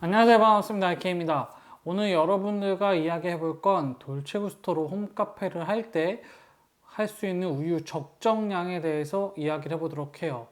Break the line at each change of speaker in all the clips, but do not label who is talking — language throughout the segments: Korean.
안녕하세요. 반갑습니다. IK입니다. 오늘 여러분들과 이야기해 볼 건 돌체구스토로 홈카페를 할 때 할 수 있는 우유 적정량에 대해서 이야기를 해보도록 해요.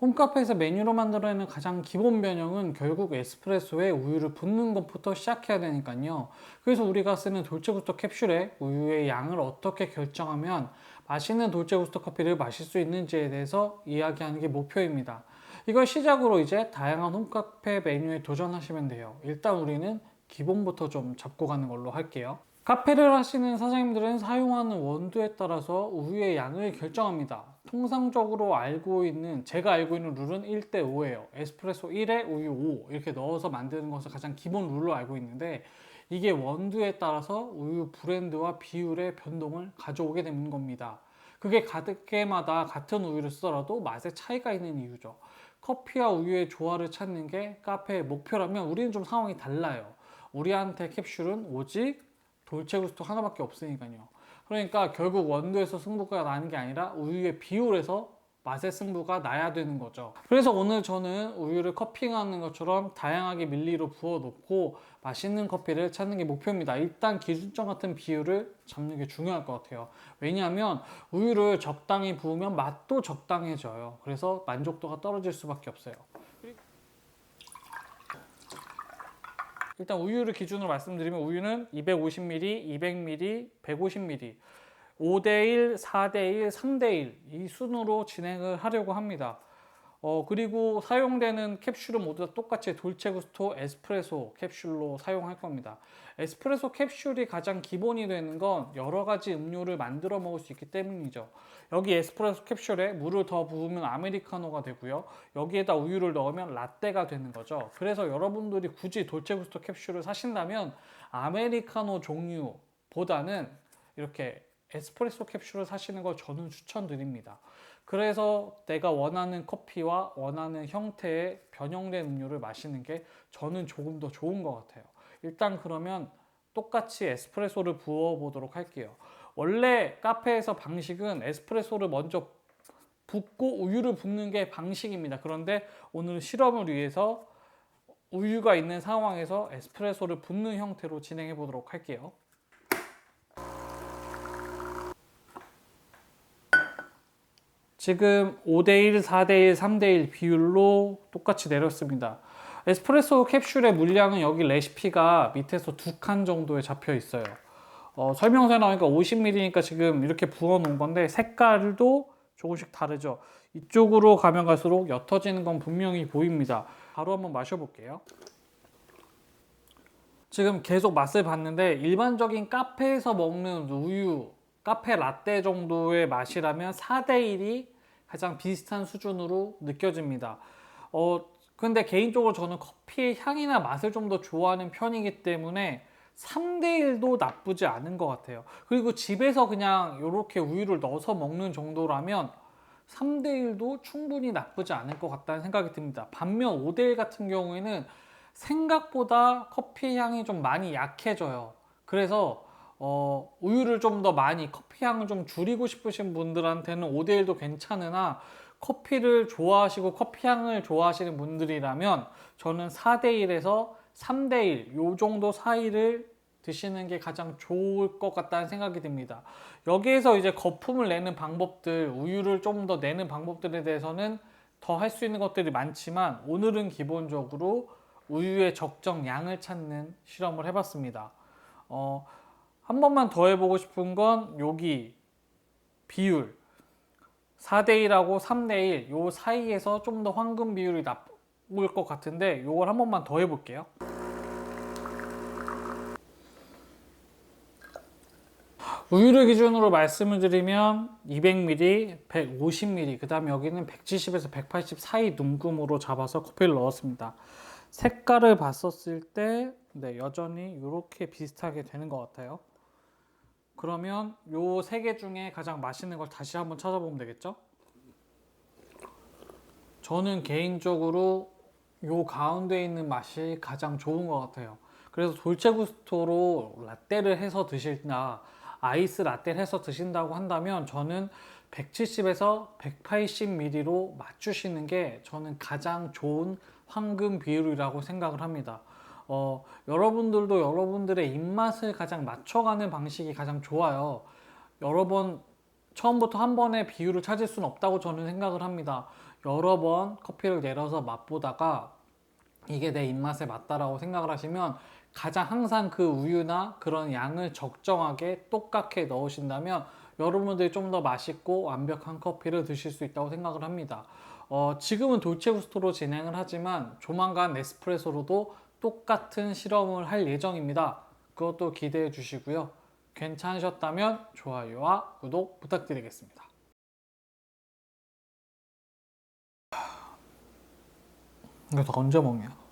홈카페에서 메뉴로 만들어내는 가장 기본 변형은 결국 에스프레소에 우유를 붓는 것부터 시작해야 되니까요. 그래서 우리가 쓰는 돌체구스토 캡슐에 우유의 양을 어떻게 결정하면 맛있는 돌체구스토 커피를 마실 수 있는지에 대해서 이야기하는 게 목표입니다 이걸 시작으로 이제 다양한 홈카페 메뉴에 도전하시면 돼요. 일단 우리는 기본부터 좀 잡고 가는 걸로 할게요. 카페를 하시는 사장님들은 사용하는 원두에 따라서 우유의 양을 결정합니다. 통상적으로 알고 있는, 제가 알고 있는 룰은 1대 5예요. 에스프레소 1에 우유 5 이렇게 넣어서 만드는 것을 가장 기본 룰로 알고 있는데 이게 원두에 따라서 우유 브랜드와 비율의 변동을 가져오게 되는 겁니다. 그게 가득게마다 같은 우유를 쓰더라도 맛에 차이가 있는 이유죠. 커피와 우유의 조화를 찾는 게 카페의 목표라면 우리는 좀 상황이 달라요. 우리한테 캡슐은 오직 돌체구스토 하나밖에 없으니까요. 그러니까 결국 원두에서 승부가 나는 게 아니라 우유의 비율에서 맛의 승부가 나야 되는 거죠. 그래서 오늘 저는 우유를 커핑하는 것처럼 다양하게 밀리로 부어 놓고 맛있는 커피를 찾는 게 목표입니다. 일단 기준점 같은 비율을 잡는 게 중요할 것 같아요. 왜냐하면 우유를 적당히 부으면 맛도 적당해져요. 그래서 만족도가 떨어질 수밖에 없어요. 일단 우유를 기준으로 말씀드리면 우유는 250ml, 200ml, 150ml 5대1, 4대1, 3대1 이 순으로 진행을 하려고 합니다. 어, 그리고 사용되는 캡슐은 모두 다 똑같이 돌체구스토 에스프레소 캡슐로 사용할 겁니다. 에스프레소 캡슐이 가장 기본이 되는 건 여러 가지 음료를 만들어 먹을 수 있기 때문이죠. 여기 에스프레소 캡슐에 물을 더 부으면 아메리카노가 되고요. 여기에다 우유를 넣으면 라떼가 되는 거죠. 그래서 여러분들이 굳이 돌체구스토 캡슐을 사신다면 아메리카노 종류보다는 이렇게 에스프레소 캡슐을 사시는 걸 저는 추천드립니다. 그래서 내가 원하는 커피와 원하는 형태의 변형된 음료를 마시는 게 저는 조금 더 좋은 것 같아요. 일단 그러면 똑같이 에스프레소를 부어 보도록 할게요. 원래 카페에서 방식은 에스프레소를 먼저 붓고 우유를 붓는 게 방식입니다. 그런데 오늘 실험을 위해서 우유가 있는 상황에서 에스프레소를 붓는 형태로 진행해 보도록 할게요. 지금 5대1, 4대1, 3대1 비율로 똑같이 내렸습니다. 에스프레소 캡슐의 물량은 여기 레시피가 밑에서 두 칸 정도에 잡혀 있어요. 어, 설명서에 나오니까 50ml니까 지금 이렇게 부어 놓은 건데 색깔도 조금씩 다르죠. 이쪽으로 가면 갈수록 옅어지는 건 분명히 보입니다. 바로 한번 마셔볼게요. 지금 계속 맛을 봤는데 일반적인 카페에서 먹는 우유, 카페 라떼 정도의 맛이라면 4대1이 가장 비슷한 수준으로 느껴집니다. 어, 근데 개인적으로 저는 커피의 향이나 맛을 좀 더 좋아하는 편이기 때문에 3대1도 나쁘지 않은 것 같아요. 그리고 집에서 그냥 이렇게 우유를 넣어서 먹는 정도라면 3대1도 충분히 나쁘지 않을 것 같다는 생각이 듭니다. 반면 5대1 같은 경우에는 생각보다 커피 향이 좀 많이 약해져요. 그래서 어, 우유를 좀 더 많이 커피 향을 좀 줄이고 싶으신 분들한테는 5대1도 괜찮으나 커피를 좋아하시고 커피 향을 좋아하시는 분들이라면 저는 4대1에서 3대1 요 정도 사이를 드시는 게 가장 좋을 것 같다는 생각이 듭니다. 여기에서 이제 거품을 내는 방법들, 우유를 좀 더 내는 방법들에 대해서는 더 할 수 있는 것들이 많지만 오늘은 기본적으로 우유의 적정 양을 찾는 실험을 해봤습니다. 어, 한 번만 더 해보고 싶은 건 여기 비율 4대1하고 3대1 요 사이에서 좀 더 황금 비율이 나올 것 같은데 요걸 한 번만 더 해볼게요. 우유를 기준으로 말씀을 드리면 200ml, 150ml, 그 다음에 여기는 170에서 180 사이 눈금으로 잡아서 커피를 넣었습니다. 색깔을 봤었을 때 네, 여전히 이렇게 비슷하게 되는 것 같아요. 그러면 요 세 개 중에 가장 맛있는 걸 다시 한번 찾아보면 되겠죠? 저는 개인적으로 요 가운데 있는 맛이 가장 좋은 것 같아요. 그래서 돌체구스토로 라떼를 해서 드실나 아이스 라떼를 해서 드신다고 한다면 저는 170에서 180ml로 맞추시는 게 저는 가장 좋은 황금 비율이라고 생각을 합니다. 어, 여러분들도 여러분들의 입맛을 가장 맞춰가는 방식이 가장 좋아요. 여러 번 처음부터 한 번에 비율을 찾을 수는 없다고 저는 생각을 합니다. 여러 번 커피를 내려서 맛보다가 이게 내 입맛에 맞다라고 생각을 하시면 가장 항상 그 우유나 그런 양을 적정하게 똑같게 넣으신다면 여러분들이 좀 더 맛있고 완벽한 커피를 드실 수 있다고 생각을 합니다. 어, 지금은 돌체구스토로 진행을 하지만 조만간 네스프레소로도 똑같은 실험을 할 예정입니다. 그것도 기대해 주시고요. 괜찮으셨다면 좋아요와 구독 부탁드리겠습니다. 이거 다 언제 먹냐?